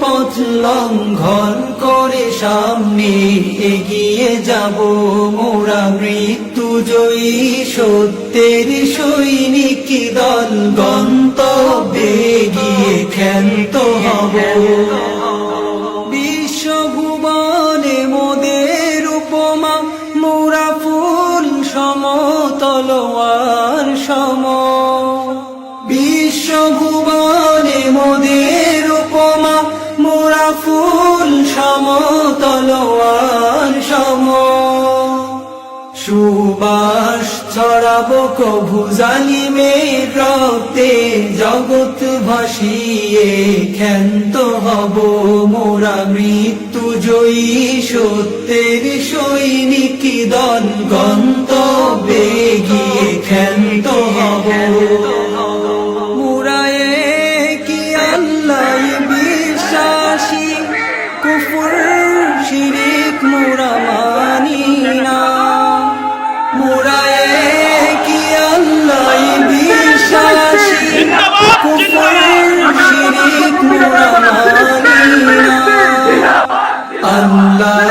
পথ লঙ্ঘন করে সামনে এগিয়ে যাব। মোরা মৃত্যু জয়ী সত্যের সৈনিক দল গন্তব্যে গিয়ে ক্ষান্ত হব। বিশ্বভুবনে মোদের উপমা, মোরা ফুল সমতলোয়ার ফুল সমতলোয়ার সম। সুবাস ছড়াবো কভু জালিমের রক্তে, জগৎ ভাসিয়ে ক্ষান্ত হব মোরা মৃত্যু জয়ী সত্যের সৈনিক দল গন্তব্যে? শিরিক মোরা মানি না। মোরা কি আল্লাহ বিশ্বাসী। শিরিক মোরা মানি না। আল্লাহ